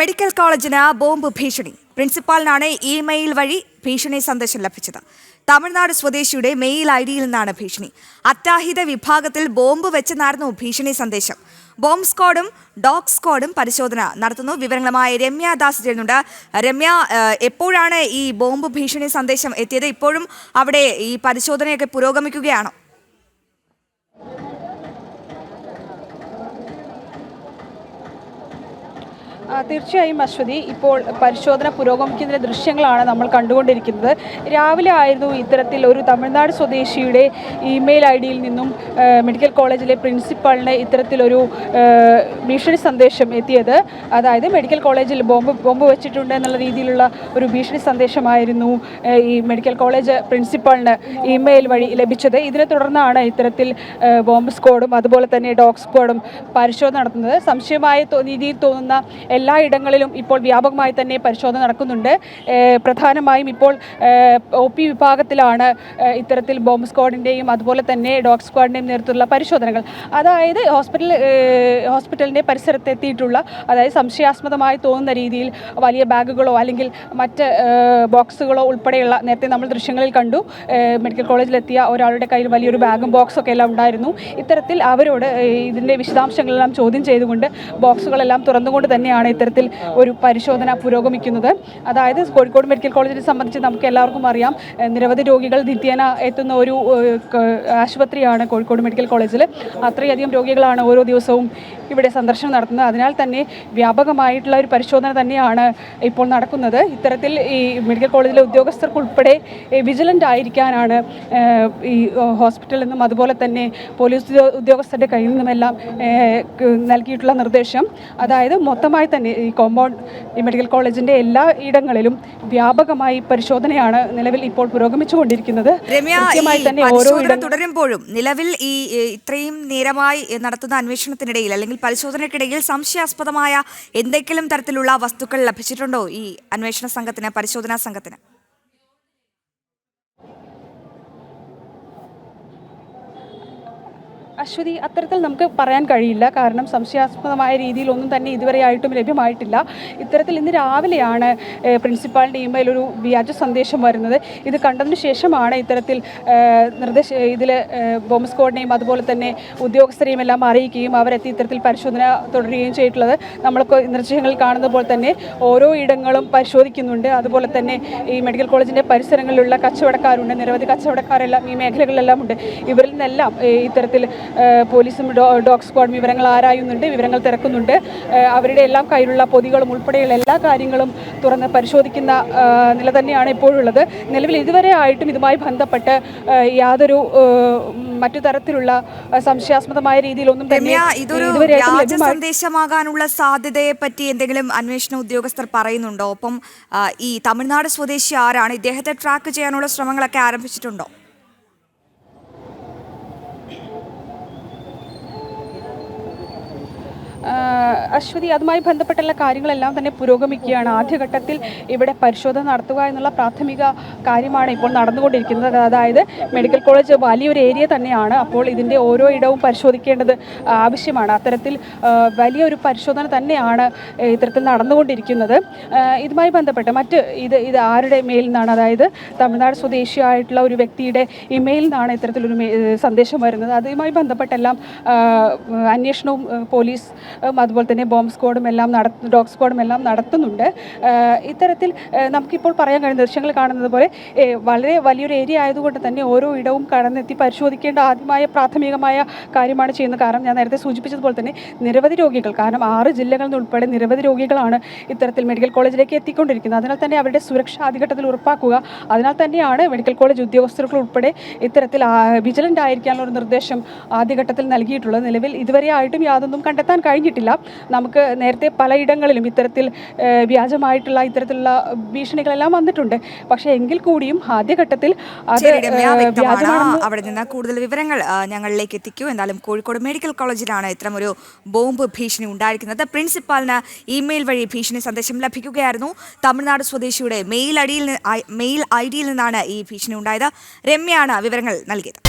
Medical കോളേജിന് bomb ഭീഷണി. പ്രിൻസിപ്പാളിനാണ് email വഴി ഭീഷണി സന്ദേശം ലഭിച്ചത്. തമിഴ്നാട് സ്വദേശിയുടെ മെയിൽ ഐ ഡിയിൽ നിന്നാണ് ഭീഷണി. അത്യാഹിത വിഭാഗത്തിൽ ബോംബ് വെച്ചെന്നായിരുന്നു ഭീഷണി സന്ദേശം. ബോംബ് സ്ക്വാഡും ഡോഗ് സ്ക്വാഡും പരിശോധന നടത്തുന്നു. വിവരങ്ങളുമായി രമ്യ ദാസ് ചേരുന്നുണ്ട്. രമ്യ എപ്പോഴാണ് ഈ ബോംബ് ഭീഷണി സന്ദേശം എത്തിയത്? ഇപ്പോഴും അവിടെ ഈ പരിശോധനയൊക്കെ പുരോഗമിക്കുകയാണോ? തീർച്ചയായും അശ്വതി ഇപ്പോൾ പരിശോധന പുരോഗമിക്കുന്ന ദൃശ്യങ്ങളാണ് നമ്മൾ കണ്ടുകൊണ്ടിരിക്കുന്നത്. രാവിലെ ആയിരുന്നു ഇത്തരത്തിൽ ഒരു തമിഴ്നാട് സ്വദേശിയുടെ ഇമെയിൽ ഐ ഡിയിൽ നിന്നും മെഡിക്കൽ കോളേജിലെ പ്രിൻസിപ്പാളിന് ഇത്തരത്തിലൊരു ഭീഷണി സന്ദേശം എത്തിയത്. അതായത് മെഡിക്കൽ കോളേജിൽ ബോംബ് ബോംബ് വെച്ചിട്ടുണ്ട് എന്നുള്ള രീതിയിലുള്ള ഒരു ഭീഷണി സന്ദേശമായിരുന്നു ഈ മെഡിക്കൽ കോളേജ് പ്രിൻസിപ്പാളിന് ഇമെയിൽ വഴി ലഭിച്ചത്. ഇതിനെ തുടർന്നാണ് ഇത്തരത്തിൽ ബോംബ് സ്ക്വാഡും അതുപോലെ തന്നെ ഡോഗ് സ്ക്വാഡും പരിശോധന നടത്തുന്നത്. സംശയമായ രീതിയിൽ തോന്നുന്ന എല്ലാ ഇടങ്ങളിലും ഇപ്പോൾ വ്യാപകമായി തന്നെ പരിശോധന നടക്കുന്നുണ്ട്. പ്രധാനമായും ഇപ്പോൾ ഒ പി വിഭാഗത്തിലാണ് ഇത്തരത്തിൽ ബോംബ് സ്ക്വാഡിന്റെയും അതുപോലെ തന്നെ ഡോഗ് സ്ക്വാഡിന്റെയും നേതൃത്വത്തിലുള്ള പരിശോധനകൾ. അതായത് ഹോസ്പിറ്റൽ ഹോസ്പിറ്റലിന്റെ പരിസരത്ത് എത്തിയിട്ടുള്ള അതായത് സംശയാസ്പദമായി തോന്നുന്ന രീതിയിൽ വലിയ ബാഗുകളോ അല്ലെങ്കിൽ മറ്റ് ബോക്സുകളോ ഉൾപ്പെടെയുള്ള നേരത്തെ നമ്മൾ ദൃശ്യങ്ങളിൽ കണ്ടു. മെഡിക്കൽ കോളേജിലെത്തിയ ഒരാളുടെ കയ്യിൽ വലിയൊരു ബാഗും ബോക്സും ഒക്കെ എല്ലാം ഉണ്ടായിരുന്നു. ഇത്തരത്തിൽ അവരോട് ഇതിന്റെ വിശദാംശങ്ങളെല്ലാം ചോദ്യം ചെയ്തുകൊണ്ട് ബോക്സുകളെല്ലാം തുറന്നുകൊണ്ട് തന്നെയാണ് ഇത്തരത്തിൽ ഒരു പരിശോധന പുരോഗമിക്കുന്നത്. അതായത് കോഴിക്കോട് മെഡിക്കൽ കോളേജിനെ സംബന്ധിച്ച് നമുക്ക് എല്ലാവർക്കും അറിയാം നിരവധി രോഗികൾ നിത്യേന എത്തുന്ന ഒരു ആശുപത്രിയാണ് കോഴിക്കോട് മെഡിക്കൽ കോളേജിൽ. അത്രയധികം രോഗികളാണ് ഓരോ ദിവസവും ഇവിടെ സന്ദർശനം നടത്തുന്നത്. അതിനാൽ തന്നെ വ്യാപകമായിട്ടുള്ള ഒരു പരിശോധന തന്നെയാണ് ഇപ്പോൾ നടക്കുന്നത്. ഇത്തരത്തിൽ ഈ മെഡിക്കൽ കോളേജിലെ ഉദ്യോഗസ്ഥർക്കുൾപ്പെടെ വിജിലന്റ് ആയിരിക്കാനാണ് ഈ ഹോസ്പിറ്റലിൽ നിന്നും അതുപോലെ തന്നെ പോലീസ് ഉദ്യോ- ഉദ്യോഗസ്ഥരുടെ കയ്യിൽ നിന്നുമെല്ലാം നൽകിയിട്ടുള്ള നിർദ്ദേശം. അതായത് മൊത്തമായി തന്നെ ഈ കോമ്പൗണ്ട് ഈ മെഡിക്കൽ കോളേജിന്റെ എല്ലാ ഇടങ്ങളിലും വ്യാപകമായി പരിശോധനയാണ് നിലവിൽ ഇപ്പോൾ പുരോഗമിച്ചുകൊണ്ടിരിക്കുന്നത്. കൃത്യമായി തന്നെ ഓരോ തുടരുമ്പോഴും നിലവിൽ ഈ ഇത്രയും നേരമായി നടത്തുന്ന അന്വേഷണത്തിനിടയിൽ അല്ലെങ്കിൽ പരിശോധനയ്ക്കിടയിൽ സംശയാസ്പദമായ എന്തെങ്കിലും തരത്തിലുള്ള വസ്തുക്കൾ ലഭിച്ചിട്ടുണ്ടോ ഈ അന്വേഷണ സംഘത്തിന് പരിശോധനാ സംഘത്തിന്? അശ്വതി അത്തരത്തിൽ നമുക്ക് പറയാൻ കഴിയില്ല. കാരണം സംശയാസ്പദമായ രീതിയിൽ ഒന്നും തന്നെ ഇതുവരെ ആയിട്ടും ലഭ്യമായിട്ടില്ല. ഇത്തരത്തിൽ ഇന്ന് രാവിലെയാണ് പ്രിൻസിപ്പാളിന്റെ ഇമെയിൽ ഒരു വ്യാജ സന്ദേശം വരുന്നത്. ഇത് കണ്ടതിന് ശേഷമാണ് ഇത്തരത്തിൽ നിർദ്ദേശ ഇതിൽ ബോംബ് സ്ക്വാഡിനെയും അതുപോലെ തന്നെ ഉദ്യോഗസ്ഥരെയും എല്ലാം അറിയിക്കുകയും അവരെത്തി ഇത്തരത്തിൽ പരിശോധന തുടരുകയും ചെയ്തിട്ടുള്ളത്. നമ്മൾക്ക് നിർദ്ദേശങ്ങൾ കാണുന്ന പോലെ തന്നെ ഓരോ ഇടങ്ങളും പരിശോധിക്കുന്നുണ്ട്. അതുപോലെ തന്നെ ഈ മെഡിക്കൽ കോളേജിന്റെ പരിസരങ്ങളിലുള്ള കച്ചവടക്കാരുണ്ട്. നിരവധി കച്ചവടക്കാരെല്ലാം ഈ മേഖലകളിലെല്ലാം ഉണ്ട്. ഇവരിൽ നിന്നെല്ലാം ഇത്തരത്തിൽ പോലീസും ഡോഗ് സ്ക്വാഡ് വിവരങ്ങൾ ആരായുന്നുണ്ട് വിവരങ്ങൾ തിരക്കുന്നുണ്ട്. അവരുടെ എല്ലാം കയ്യിലുള്ള പൊതികളും ഉൾപ്പെടെയുള്ള എല്ലാ കാര്യങ്ങളും തുറന്ന് പരിശോധിക്കുന്ന നില തന്നെയാണ് ഇപ്പോഴുള്ളത്. നിലവിൽ ഇതുവരെ ആയിട്ടും ഇതുമായി ബന്ധപ്പെട്ട് യാതൊരു മറ്റു തരത്തിലുള്ള സംശയാസ്പദമായ രീതിയിലൊന്നും തന്നെ ഇതൊരു സന്ദേശമാകാനുള്ള സാധ്യതയെ പറ്റി എന്തെങ്കിലും അന്വേഷണ ഉദ്യോഗസ്ഥർ പറയുന്നുണ്ടോ? ഒപ്പം ഈ തമിഴ്നാട് സ്വദേശി ആരാണ്? ഇദ്ദേഹത്തെ ട്രാക്ക് ചെയ്യാനുള്ള ശ്രമങ്ങളൊക്കെ ആരംഭിച്ചിട്ടുണ്ടോ? അശ്വതി അതുമായി ബന്ധപ്പെട്ടുള്ള കാര്യങ്ങളെല്ലാം തന്നെ പുരോഗമിക്കുകയാണ്. ആദ്യഘട്ടത്തിൽ ഇവിടെ പരിശോധന നടത്തുക എന്നുള്ള പ്രാഥമിക കാര്യമാണ് ഇപ്പോൾ നടന്നുകൊണ്ടിരിക്കുന്നത്. അതായത് മെഡിക്കൽ കോളേജ് വലിയൊരു ഏരിയ തന്നെയാണ്. അപ്പോൾ ഇതിന്റെ ഓരോ ഇടവും പരിശോധിക്കേണ്ടത് ആവശ്യമാണ്. അത്തരത്തിൽ വലിയൊരു പരിശോധന തന്നെയാണ് ഇത്തരത്തിൽ നടന്നുകൊണ്ടിരിക്കുന്നത്. ഇതുമായി ബന്ധപ്പെട്ട് മറ്റ് ഇത് ഇത് ആരുടെ മേലിൽ നിന്നാണ് അതായത് തമിഴ്നാട് സ്വദേശിയായിട്ടുള്ള ഒരു വ്യക്തിയുടെ ഇമെയിൽ നിന്നാണ് ഇത്തരത്തിലൊരു സന്ദേശം വരുന്നത്. അതുമായി ബന്ധപ്പെട്ടെല്ലാം അന്വേഷണവും പോലീസും അതുപോലെ തന്നെ ബോംബ് സ്ക്വാഡും എല്ലാം നട ഡോഗ് സ്ക്വാഡും എല്ലാം നടത്തുന്നുണ്ട്. ഇത്തരത്തിൽ നമുക്കിപ്പോൾ പറയാൻ കഴിയുന്ന ദൃശ്യങ്ങൾ കാണുന്നത് പോലെ വളരെ വലിയൊരു ഏരിയ ആയതുകൊണ്ട് തന്നെ ഓരോ ഇടവും കടന്നെത്തി പരിശോധിക്കേണ്ട ആദ്യമായ പ്രാഥമികമായ കാര്യമാണ് ചെയ്യുന്നത്. കാരണം ഞാൻ നേരത്തെ സൂചിപ്പിച്ചതുപോലെ തന്നെ നിരവധി രോഗികൾ കാരണം ആറ് ജില്ലകളിൽ നിന്നുൾപ്പെടെ നിരവധി രോഗികളാണ് ഇത്തരത്തിൽ മെഡിക്കൽ കോളേജിലേക്ക് എത്തിക്കൊണ്ടിരിക്കുന്നത്. അതിനാൽ തന്നെ അവരുടെ സുരക്ഷ ആദ്യഘട്ടത്തിൽ ഉറപ്പാക്കുക. അതിനാൽ തന്നെയാണ് മെഡിക്കൽ കോളേജ് ഉദ്യോഗസ്ഥർക്ക് ഉൾപ്പെടെ ഇത്തരത്തിൽ വിജിലന്റ് ആയിരിക്കാനുള്ള ഒരു നിർദ്ദേശം ആദ്യഘട്ടത്തിൽ നൽകിയിട്ടുള്ളത്. നിലവിൽ ഇതുവരെ ആയിട്ടും യാതൊന്നും കണ്ടെത്താൻ കഴിഞ്ഞിട്ടില്ല. നമുക്ക് നേരത്തെ പലയിടങ്ങളിലും ഇത്തരത്തിൽ വ്യാജമായിട്ടുള്ള ഇത്തരത്തിലുള്ള ഭീഷണികളെല്ലാം വന്നിട്ടുണ്ട്. പക്ഷേ എങ്കിൽ കൂടിയും ആദ്യഘട്ടത്തിൽ അത് അവിടെ നിന്ന് കൂടുതൽ വിവരങ്ങൾ ഞങ്ങളിലേക്ക് എത്തിക്കൂ. എന്തായാലും കോഴിക്കോട് മെഡിക്കൽ കോളേജിലാണ് ഇത്തരമൊരു ബോംബ് ഭീഷണി ഉണ്ടായിരിക്കുന്നത്. പ്രിൻസിപ്പാളിന് ഇമെയിൽ വഴി ഭീഷണി സന്ദേശം ലഭിക്കുകയായിരുന്നു. തമിഴ്നാട് സ്വദേശിയുടെ മെയിൽ അടിയിൽ മെയിൽ ഐ ഡിയിൽ നിന്നാണ് ഈ ഭീഷണി ഉണ്ടായത്. രമ്യയാണ് വിവരങ്ങൾ നൽകിയത്.